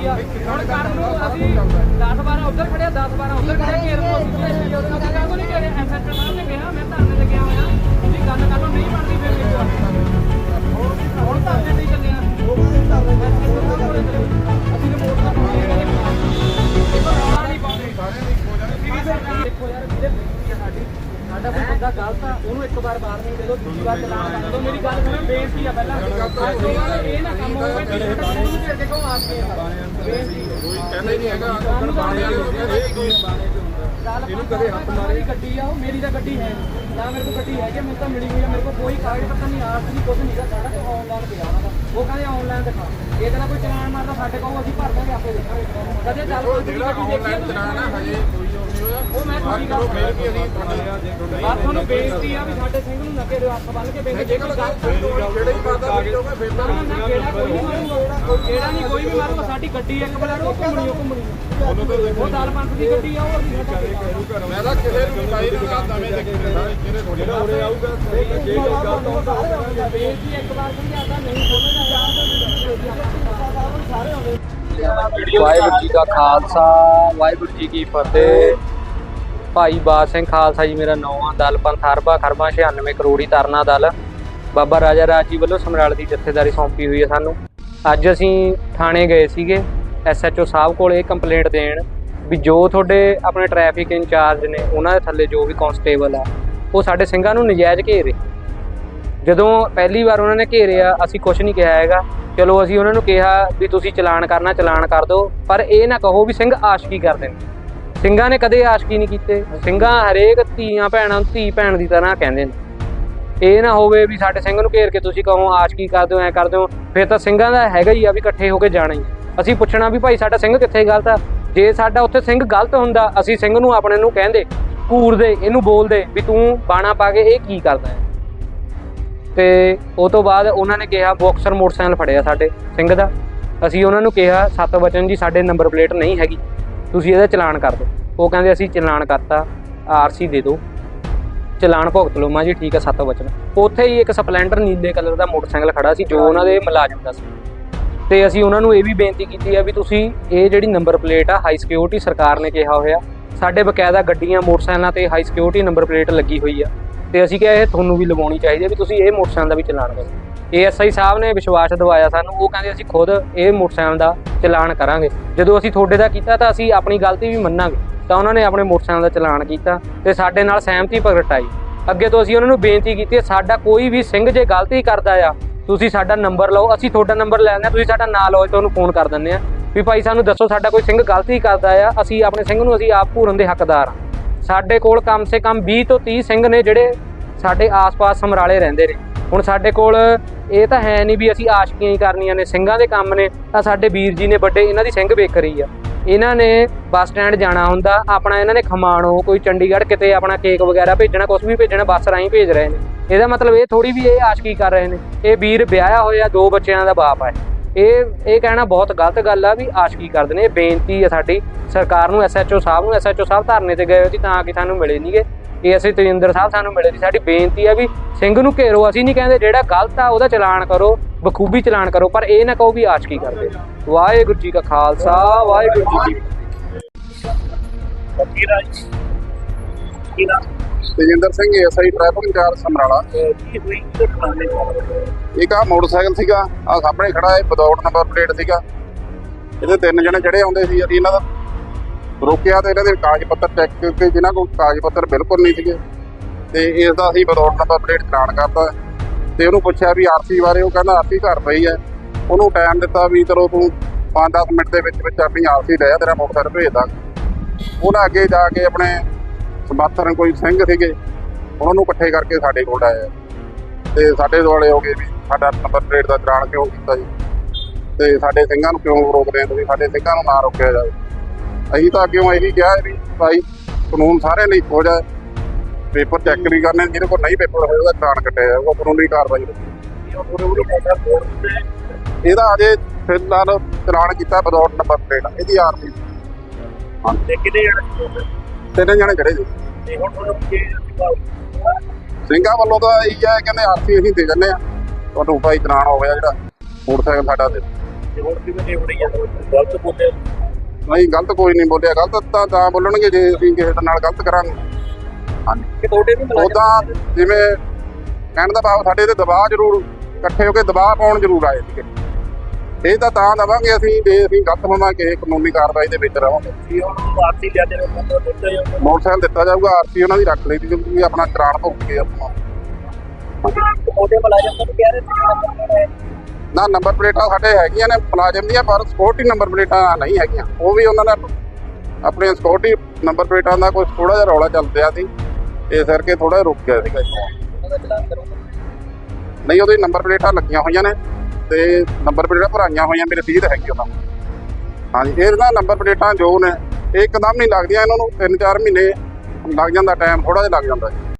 ਕੀ ਆ। ਹੁਣ ਕਰਨ ਨੂੰ ਅਸੀਂ 10 12 ਉੱਧਰ ਖੜਿਆ 10 12 ਉੱਧਰ ਖੜਿਆ ਘੇਰ ਨੂੰ ਅਸੀਂ ਉਹਦੇ ਨਾਲ ਉਹਨੂੰ ਇੱਕ ਵਾਰ ਨਹੀਂ ਦੇ ਦਿਓ ਦੂਜੀ ਵਾਰ ਚਲਾਨ ਕਰ ਦਿਓ ਮੇਰੀ ਗੱਲ ਸੁਣੋ ਬੇਨਤੀ ਆ ਪਹਿਲਾਂ। ਅੱਜ ਤੋਂ ਬਾਅਦ ਇਹ ਨਾ ਕੰਮ ਹੋਵੇ ਕਿ ਸਾਡਾ ਨੂੰ ਘੇਰ ਕੇ ਕਹੋ ਆ ਕੇ ਬੇਨਤੀ ਕਹਿੰਦਾ ਹੀ ਨਹੀਂ ਹੈਗਾ ਤਾਂ ਬਾਣੇ ਵਾਲੇ ਆ, ਹਰੇਕ ਕੋਈ ਇਹਨੂੰ ਕਦੇ ਹੱਥ ਮਾਰੀ। ਗੱਡੀ ਆ ਉਹ ਮੇਰੀ ਤਾਂ ਗੱਡੀ ਹੈ। ਨੀ। ਮੇਰੇ ਕੋਲ ਗੱਡੀ ਹੈ ਕਿ ਮੈਨੂੰ ਤਾਂ ਮਿਲੀ ਹੋਈ ਆ ਮੇਰੇ ਕੋਲ ਕੋਈ ਕਾਗਜ਼ ਪੱਤਰ ਨਹੀਂ ਆਰਸ ਨਹੀਂ ਕੁਝ ਨਹੀਂ ਗਾ ਸਾਰਾ ਕੁਝ ਆਨਲਾਈਨ ਪਿਆ ਉਹਨਾਂ ਦਾ ਉਹ ਕਹਿੰਦੇ ਆਨਲਾਈਨ ਦਿਖਾ ਇਹ ਤਾਂ ਕੋਈ ਚਲਾਨ ਮਾਰਦਾ ਸਾਡੇ ਕੋਲ ਅਸੀਂ ਭਰ ਦਾਂਗੇ ਆਪੇ ਦੇਖਾਂਗੇ। ਕਦੇ ਚੱਲ ਕੋਈ ਜਿਹੜਾ ਦੇਖੀ ਆ ਆਨਲਾਈਨ ਤੁਸੀਂ ਚਲਾਣਾ ਹਜੇ ਕੋਈ ਉਹ ਨਹੀਂ ਹੋਇਆ। ਉਹ ਮੈਂ ਬਾਕੀ ਤੁਹਾਡੀ ਕਰੋ ਗੱਲ ਫਿਰ ਵੀ ਅਸੀਂ ਤੁਹਾਡੇ ਬਾਤ ਤੁਹਾਨੂੰ ਬੇਇੱਜ਼ਤੀ ਆ ਵੀ ਸਾਡੇ ਸਿੰਘ ਨੂੰ ਨਕੇ ਦੇ ਹੱਥ ਬੰਨ ਕੇ ਬੇਇੱਜ਼ਤੀ ਜੇ ਕੋਈ ਗੱਲ ਜਿਹੜੇ ਹੀ ਕਰਦਾ ਫਿਰ ਹੋਗਾ ਫਿਰ ਨਾ ਤਾਂ ਨਾ ਕਿਹੜਾ ਕੋਈ ਨਹੀਂ ਮਾਰੂਗਾ। ਕਿਹੜਾ ਨਹੀਂ ਕੋਈ ਵੀ ਮਾਰੂਗਾ। ਸਾਡੀ ਗੱਡੀ ਇੱਕ ਬਲਰ ਉਹ ਘੁੰਮਣੀ ਉਹ ਘੁੰਮਣੀ ਉਹਨੂੰ ਤਾਂ ਦੇਖੋ ਉਹ ਦਲ ਪੰਥ ਦੀ ਗੱਡੀ ਆ ਉਹ ਅਸੀਂ ਸਾਡਾ ਮੈਂ ਤਾਂ ਕਿਸੇ ਨੂੰ ਕਾਈ ਨੂੰ ਨਾ ਦਵੇਂ ਦੇਖੇ ਸਾਰੇ ਕਿਹਨੇ ਥੋੜੇ ਜਿਹੜਾ ਉਰੇ ਆਊਗਾ ਜੇ ਕੋਈ ਗੱਲ ਤਾਂ ਬੇਇੱਜ਼ਤੀ ਇੱਕ ਵਾਰ ਸਮਝਾਤਾ ਨਹੀਂ ਸਮਝਦਾ ਸਾਰੇ ਹੋਵੇ ਵਾਹਿਗੁਰੂ ਜੀ ਕਾ ਖਾਲਸਾ ਵਾਹਿਗੁਰੂ ਜੀ ਕੀ ਫਤਿਹ। ਭਾਈ ਬਾਦ ਸਿੰਘ ਖਾਲਸਾ ਜੀ ਮੇਰਾ ਨਾਮ ਆ, ਦਲ ਪੰਥ ਹਰਬਾ ਖਰਬਾ 96 ਕਰੋੜੀ ਤਰਨਾ ਦਲ। ਬਾਬਾ ਰਾਜਾ ਰਾਜ ਜੀ ਵੱਲੋਂ ਸਮਰਾਲ ਦੀ ਜਥੇਦਾਰੀ ਸੌਂਪੀ ਹੋਈ ਹੈ ਸਾਨੂੰ। ਅੱਜ ਅਸੀਂ ਥਾਣੇ ਗਏ ਸੀਗੇ ਐਸਐਚਓ ਸਾਹਿਬ ਕੋਲ ਇਹ ਕੰਪਲੇਂਟ ਦੇਣ ਵੀ ਜੋ ਤੁਹਾਡੇ ਆਪਣੇ ਟ੍ਰੈਫਿਕ ਇੰਚਾਰਜ ਨੇ, ਉਹਨਾਂ ਦੇ ਥੱਲੇ ਜੋ ਵੀ ਕਾਂਸਟੇਬਲ ਆ, ਉਹ ਸਾਡੇ ਸਿੰਘਾਂ ਨੂੰ ਨਜਾਇਜ਼ ਘੇਰੇ। ਜਦੋਂ ਪਹਿਲੀ ਵਾਰ ਉਹਨਾਂ ਨੇ ਘੇਰਿਆ ਅਸੀਂ ਕੁਝ ਨਹੀਂ ਕਿਹਾ ਹੈਗਾ। ਚਲੋ ਅਸੀਂ ਉਹਨਾਂ ਨੂੰ ਕਿਹਾ ਵੀ ਤੁਸੀਂ ਚਲਾਨ ਕਰਨਾ, ਚਲਾਨ ਕਰ ਦਿਓ, ਪਰ ਇਹ ਨਾ ਕਹੋ ਵੀ ਸਿੰਘ ਆਸ਼ਕੀ ਕਰਦੇ ਨੇ ਸਿੰਘਾਂ ਨੇ ਕਦੇ ਆਸ਼ਕੀ ਨਹੀਂ ਕੀਤੇ। ਸਿੰਘਾਂ ਹਰੇਕ ਧੀਆਂ ਭੈਣਾਂ ਨੂੰ ਧੀ ਭੈਣ ਦੀ ਤਰ੍ਹਾਂ ਕਹਿੰਦੇ ਨੇ। ਇਹ ਨਾ ਹੋਵੇ ਵੀ ਸਾਡੇ ਸਿੰਘ ਨੂੰ ਘੇਰ ਕੇ ਤੁਸੀਂ ਕਹੋ ਆਸ਼ਕੀ ਕਰਦੇ ਹੋ, ਐ ਕਰਦੇ ਹੋ। ਫਿਰ ਤਾਂ ਸਿੰਘਾਂ ਦਾ ਹੈਗਾ ਹੀ ਆ ਵੀ ਇਕੱਠੇ ਹੋ ਕੇ ਜਾਣਾ ਹੀ ਅਸੀਂ ਪੁੱਛਣਾ ਵੀ ਭਾਈ ਸਾਡਾ ਸਿੰਘ ਕਿੱਥੇ ਗਲਤ ਆ? ਜੇ ਸਾਡਾ ਉੱਥੇ ਸਿੰਘ ਗਲਤ ਹੁੰਦਾ, ਅਸੀਂ ਸਿੰਘ ਨੂੰ ਆਪਣੇ ਨੂੰ ਕਹਿੰਦੇ, ਘੂਰਦੇ, ਇਹਨੂੰ ਬੋਲਦੇ ਵੀ ਤੂੰ ਬਾਣਾ ਪਾ ਕੇ ਇਹ ਕੀ ਕਰਦਾ ਹੈ? ਤੇ ਉਹ ਤੋਂ ਬਾਅਦ ਉਹਨਾਂ ਨੇ ਕਿਹਾ, ਬਾਕਸਰ ਮੋਟਰਸਾਈਕਲ ਫੜਿਆ ਸਾਡੇ ਸਿੰਘ ਦਾ। ਅਸੀਂ ਉਹਨਾਂ ਨੂੰ ਕਿਹਾ, ਸੱਤ ਵਚਨ ਜੀ, ਸਾਡੇ ਨੰਬਰ ਪਲੇਟ ਨਹੀਂ ਹੈਗੀ। ਤੁਸੀਂ ਇਹਦਾ ਚਲਾਨ ਕਰ ਦਿਓ। ਉਹ ਕਹਿੰਦੇ ਅਸੀਂ ਚਲਾਨ ਕਰਤਾ ਆਰਸੀ ਦੇ ਦਿਓ। ਚਲਾਨ ਭੁਗਤ ਲਓ। ਮਾਂ ਜੀ ਠੀਕ ਹੈ ਸਤ ਵਚਨ ਉੱਥੇ ਹੀ ਇੱਕ ਸਪਲੈਂਡਰ ਨੀਲੇ ਕਲਰ ਦਾ ਮੋਟਰਸਾਈਕਲ ਖੜਾ ਸੀ ਜੋ ਉਹਨਾਂ ਦੇ ਮੁਲਾਜ਼ਮ ਦਾ ਸੀ। ਤੇ ਅਸੀਂ ਉਹਨਾਂ ਨੂੰ ਇਹ ਵੀ ਬੇਨਤੀ ਕੀਤੀ ਆ ਵੀ ਤੁਸੀਂ ਇਹ ਜਿਹੜੀ ਨੰਬਰ ਪਲੇਟ ਆ ਹਾਈ ਸਿਕਿਉਰਿਟੀ ਸਰਕਾਰ ਨੇ ਕਿਹਾ ਹੋਇਆ ਸਾਡੇ ਬਕਾਇਦਾ ਗੱਡੀਆਂ ਮੋਟਰਸਾਈਕਲਾਂ ਤੇ ਹਾਈ ਸਿਕਿਉਰਿਟੀ ਨੰਬਰ ਪਲੇਟ ਲੱਗੀ ਹੋਈ ਆ। ਤੇ ਅਸੀਂ ਕਿਹਾ ਇਹ ਤੁਹਾਨੂੰ ਵੀ ਲਵਾਉਣੀ ਚਾਹੀਦੀ ਹੈ ਵੀ ਤੁਸੀਂ ਇਹ ਮੋਟਰਸਾਈਕਲ ਦਾ ਵੀ ਚਲਾਨ ਕਰੋ। ਏਐਸਆਈ ਸਾਹਿਬ ਨੇ ਵਿਸ਼ਵਾਸ ਦਿਵਾਇਆ ਸਾਨੂੰ ਉਹ ਕਹਿੰਦੇ ਅਸੀਂ ਖੁਦ ਇਹ ਮੋਟਰਸਾਈਕਲ ਦਾ ਚਲਾਨ ਕਰਾਂਗੇ। ਜਦੋਂ ਅਸੀਂ ਤੁਹਾਡੇ ਦਾ ਕੀਤਾ ਤਾਂ ਅਸੀਂ ਆਪਣੀ ਗਲਤੀ ਵੀ ਮੰਨਾਂਗੇ। ਤਾਂ ਉਹਨਾਂ ਨੇ ਆਪਣੇ ਮੋਟਰਸਾਈਕਲ ਦਾ ਚਲਾਨ ਕੀਤਾ ਤੇ ਸਾਡੇ ਨਾਲ ਸਹਿਮਤੀ ਪ੍ਰਗਟਾਈ ਅੱਗੇ ਤੋਂ ਅਸੀਂ ਉਹਨਾਂ ਨੂੰ ਬੇਨਤੀ ਕੀਤੀ ਹੈ, ਸਾਡਾ ਕੋਈ ਵੀ ਸਿੰਘ ਜੇ ਗਲਤੀ ਕਰਦਾ ਆ ਤੁਸੀਂ ਸਾਡਾ ਨੰਬਰ ਲਓ ਅਸੀਂ ਤੁਹਾਡਾ ਨੰਬਰ ਲੈ ਲੈਂਦੇ ਹਾਂ ਤੁਸੀਂ ਸਾਡਾ ਨਾਂ ਲਓ ਤੁਹਾਨੂੰ ਫੋਨ ਕਰ ਦਿੰਦੇ ਆ ਵੀ ਭਾਈ ਸਾਨੂੰ ਦੱਸੋ ਸਾਡਾ ਕੋਈ ਸਿੰਘ ਗਲਤੀ ਕਰਦਾ ਆ ਅਸੀਂ ਆਪਣੇ ਸਿੰਘ ਨੂੰ ਅਸੀਂ ਆਪ ਪੂਰਨ ਦੇ ਹੱਕਦਾਰ ਹਾਂ। ਸਾਡੇ ਕੋਲ ਕਮ ਸੇ ਕਮ 20 ਤੋਂ 30 ਸਿੰਘ ਨੇ ਜਿਹੜੇ ਸਾਡੇ ਆਸ-ਪਾਸ ਸਮਰਾਲੇ ਰਹਿੰਦੇ ਨੇ। ਹੁਣ ਸਾਡੇ ਕੋਲ ਇਹ ਤਾਂ ਹੈ ਨਹੀਂ ਵੀ ਅਸੀਂ ਆਸ਼ਕੀਆਂ ਹੀ ਕਰਨੀਆਂ ਨੇ, ਸਿੰਘਾਂ ਦੇ ਕੰਮ ਨੇ, ਤਾਂ ਸਾਡੇ ਵੀਰ ਜੀ ਨੇ ਵੱਡੇ ਇਹਨਾਂ ਦੀ ਸਿੰਘ ਵੇਖਰੀ ਆ। ਇਹਨਾਂ ਨੇ ਬੱਸ ਸਟੈਂਡ ਜਾਣਾ ਹੁੰਦਾ, ਆਪਣਾ ਇਹਨਾਂ ਨੇ ਖਮਾਣੋ, ਕੋਈ ਚੰਡੀਗੜ੍ਹ ਕਿਤੇ ਆਪਣਾ ਕੇਕ ਵਗੈਰਾ ਭੇਜਣਾ ਕੁਝ ਵੀ ਭੇਜਣਾ, ਬੱਸ ਰਾਹੀਂ ਭੇਜ ਰਹੇ ਨੇ। ਇਹਦਾ ਮਤਲਬ ਇਹ ਥੋੜੀ ਵੀ ਇਹ ਆਸ਼ਕੀ ਕਰ ਰਹੇ ਨੇ। ਇਹ ਵੀਰ ਵਿਆਹਿਆ ਹੋਇਆ, ਦੋ ਬੱਚਿਆਂ ਦਾ ਬਾਪ ਹੈ ਇਹ। ਇਹ ਕਹਿਣਾ ਬਹੁਤ ਗਲਤ ਗੱਲ ਆ ਵੀ ਆਸ਼ਕੀ ਕਰਦੇ ਨੇ, ਇਹ ਬੇਨਤੀ ਆ ਸਾਡੀ। ਸਰਕਾਰ ਨੂੰ ਐਸਐਚਓ ਸਾਹਿਬ ਨੂੰ ਐਸਐਚਓ ਸਾਹਿਬ ਧਰਨੇ ਤੇ ਗਏ ਹੋਏ ਸੀ, ਤਾਂ ਕਿ ਸਾਨੂੰ ਮਿਲੇ ਨਹੀਂਗੇ ਇਹ ਅਸੀਂ ਤਜਿੰਦਰ ਸਾਹਿਬ ਸਾਨੂੰ ਮਿਲੇ ਸੀ। ਸਾਡੀ ਬੇਨਤੀ ਆ ਵੀ ਸਿੰਘ ਨੂੰ ਘੇਰੋ, ਅਸੀਂ ਨਹੀਂ ਕਹਿੰਦੇ ਜਿਹੜਾ ਗਲਤ ਆ ਉਹਦਾ ਚਲਾਨ ਕਰੋ, ਬਖੂਬੀ ਚਲਾਨ ਕਰੋ, ਪਰ ਇਹ ਨਾ ਕਹੋ ਵੀ ਆਸ਼ਕੀ ਕਰਦੇ। ਵਾਹਿਗੁਰੂ ਜੀ ਕਾ ਖਾਲਸਾ, ਵਾਹਿਗੁਰੂ ਜੀ ਕੀ ਫਤਿਹ। Tejinder Singh SI traffic incharge Samrala. ਇੱਕ ਆ ਮੋਟਰਸਾਈਕਲ ਸੀਗਾ ਆ ਸਾਹਮਣੇ ਖੜਾ ਹੈ ਵਿਦਆਊਟ ਨੰਬਰ ਪਲੇਟ ਸੀਗਾ। ਇਹਦੇ ਤਿੰਨ ਜਣੇ ਚੜੇ ਆਉਂਦੇ ਸੀ, ਅਸੀਂ ਇਹਨਾਂ ਦਾ ਰੋਕਿਆ ਤੇ ਇਹਨਾਂ ਦੇ ਕਾਗਜ਼ ਪੱਤਰ ਚੈੱਕ ਕੀਤੇ, ਜਿਨ੍ਹਾਂ ਕੋਲ ਕਾਗਜ਼ ਪੱਤਰ ਬਿਲਕੁਲ ਨਹੀਂ ਸੀਗੇ। ਤੇ ਇਸ ਦਾ ਅਸੀਂ ਵਿਦਆਊਟ ਨੰਬਰ ਪਲੇਟ ਚਲਾਨ ਕਰਤਾ। ਤੇ ਉਹਨੂੰ ਪੁੱਛਿਆ ਵੀ ਆਰਸੀ ਬਾਰੇ, ਉਹ ਕਹਿੰਦਾ ਆਰਸੀ ਘਰ ਪਈ ਹੈ। ਉਹਨੂੰ ਟਾਈਮ ਦਿੱਤਾ ਵੀ ਚਲੋ ਤੂੰ 5-10 ਮਿੰਟ ਦੇ ਵਿੱਚ ਵਿੱਚ ਆਪਣੀ ਆਰਸੀ ਲੈ ਆ, ਤੇਰਾ ਮੋਟਰਸਾਈਕਲ ਭੇਜਦਾ ਉਹਨਾਂ ਅੱਗੇ ਜਾ ਕੇ ਆਪਣੇ ਸਮਰਥਨ ਕੋਈ ਸਿੰਘ ਸੀਗੇ, ਉਹਨਾਂ ਨੂੰ ਇਕੱਠੇ ਕਰਕੇ ਸਾਡੇ ਕੋਲ ਆਇਆ ਤੇ ਸਾਡੇ ਦੁਆਲੇ ਹੋ ਗਏ ਵੀ ਸਾਡਾ ਨੰਬਰ ਪਲੇਟ ਦਾ ਚਲਾਨ ਕਿਉਂ ਕੀਤਾ ਜੀ? ਤੇ ਸਾਡੇ ਸਿੰਘਾਂ ਨੂੰ ਕਿਉਂ ਰੋਕਦੇ ਆ ਤੁਸੀਂ? ਸਾਡੇ ਸਿੰਘਾਂ ਨੂੰ ਨਾ ਰੋਕਿਆ ਜਾਵੇ। ਅਸੀਂ ਤਾਂ ਅੱਗੇ ਇਹੀ ਕਿਹਾ ਹੈ ਵੀ ਭਾਈ ਕਾਨੂੰਨ ਸਾਰੇ ਲਈ ਹੋ। ਜਾਏ ਪੇਪਰ ਚੈੱਕ ਵੀ ਕਰਨੇ ਜਿਹਦੇ ਕੋਲ ਨਹੀਂ ਪੇਪਰ ਹੋਏ ਉਹਦਾ ਚਲਾਨ ਕੱਟਿਆ ਜਾਊਗਾ ਕਾਨੂੰਨੀ ਕਾਰਵਾਈ ਇਹਦਾ ਅਜੇ ਫਿਲਹਾਲ ਚਲਾਨ ਕੀਤਾ ਵਿਦਆਊਟ ਨੰਬਰ ਪਲੇਟ ਇਹਦੀ ਆਰਸੀ ਤੇ ਕਿਹਦੇ ਜਣੇ ਤਿੰਨ ਜਣੇ ਚੜੇ ਜੀ ਤੇ ਹੁਣ ਤੁਹਾਨੂੰ ਕੀ ਸਿੰਘਾਂ ਵੱਲੋਂ ਤਾਂ ਇਹ ਹੈ ਕਹਿੰਦੇ ਆਰਸੀ ਅਸੀਂ ਦੇ ਦਿੰਦੇ ਆ ਤੁਹਾਨੂੰ ਭਾਈ ਚਲਾਨ ਹੋ ਗਿਆ ਜਿਹੜਾ ਮੋਟਰਸਾਈਕਲ ਸਾਡਾ ਦੇ ਤੇ ਹੁਣ ਕਿਵੇਂ ਨਹੀਂ ਹੋ ਰਹੀ ਹੈ ਗਲਤ ਬੋਲੇ ਨਹੀਂ ਗਲਤ ਕੋਈ ਨਹੀਂ ਬੋਲਿਆ। ਗਲਤ ਤਾਂ ਤਾਂ ਬੋਲਣਗੇ ਜੇ ਅਸੀਂ ਕਿਸੇ ਦੇ ਨਾਲ ਗਲਤ ਕਰਾਂਗੇ। ਕਿ ਤੁਹਾਡੇ ਵੀ ਉਦਾਂ ਜਿਵੇਂ ਕਹਿਣ ਦਾ ਭਾਵ ਸਾਡੇ ਤੇ ਦਬਾਅ ਜ਼ਰੂਰ ਇਕੱਠੇ ਹੋ ਕੇ ਦਬਾਅ ਪਾਉਣ ਜ਼ਰੂਰ ਆਏ ਸੀਗੇ। ਇਹ ਤਾਂ ਤਾਂ ਦਵਾਂਗੇ ਅਸੀਂ ਜੇ ਅਸੀਂ ਗਲਤ ਹੋਵਾਂਗੇ ਕਾਨੂੰਨੀ ਕਾਰਵਾਈ ਦੇ ਵਿੱਚ ਰਹਾਂਗੇ ਆਰਤੀ ਲਿਆ ਦੇ ਮੋਟਰਸਾਈਕਲ ਦਿੱਤਾ ਜਾਊਗਾ ਆਰਸੀ ਉਹਨਾਂ ਦੀ ਰੱਖ ਲਈ ਦੀ ਕਿਉਂਕਿ ਆਪਣਾ ਚਲਾਨ ਭੁਗਤ ਕੇ ਆਪਣਾ ਉਹਦੇ ਮੁਲਾਜ਼ਮ ਨੂੰ ਕਹਿ ਰਹੇ ਨਾ ਨੰਬਰ ਪਲੇਟਾਂ ਸਾਡੇ ਹੈਗੀਆਂ ਨੇ ਮੁਲਾਜ਼ਮ ਦੀਆਂ, ਪਰ ਸਿਕਿਉਰਿਟੀ ਨੰਬਰ ਪਲੇਟਾਂ ਨਹੀਂ ਹੈਗੀਆਂ। ਉਹ ਵੀ ਉਹਨਾਂ ਨੇ ਆਪਣੇ ਸਿਕਿਉਰਿਟੀ ਨੰਬਰ ਪਲੇਟਾਂ ਦਾ ਕੁਝ ਥੋੜਾ ਜਿਹਾ ਰੌਲਾ ਚੱਲ ਰਿਹਾ ਸੀ। ਇਸ ਕਰਕੇ ਥੋੜਾ ਰੁਕ ਗਿਆ ਸੀਗਾ ਇੱਥੋਂ ਨਹੀਂ, ਉਹਦੇ ਨੰਬਰ ਪਲੇਟਾਂ ਲੱਗੀਆਂ ਹੋਈਆਂ ਨੇ ਤੇ ਨੰਬਰ ਪਲੇਟਾਂ ਭਰਾਈਆਂ ਹੋਈਆਂ, ਮੇਰੇ ਰਸੀਦ ਹੈਗੀ ਉਹਨਾਂ ਕੋਲ। ਹਾਂਜੀ ਇਹ ਨਾ ਨੰਬਰ ਪਲੇਟਾਂ ਜੋ ਨੇ, ਇਹ ਇੱਕਦਮ ਨਹੀਂ ਲੱਗਦੀਆਂ ਇਹਨਾਂ ਨੂੰ 3-4 ਮਹੀਨੇ ਲੱਗ ਜਾਂਦਾ ਟਾਈਮ ਥੋੜਾ ਜਿਹਾ ਲੱਗ ਜਾਂਦਾ ਜੀ।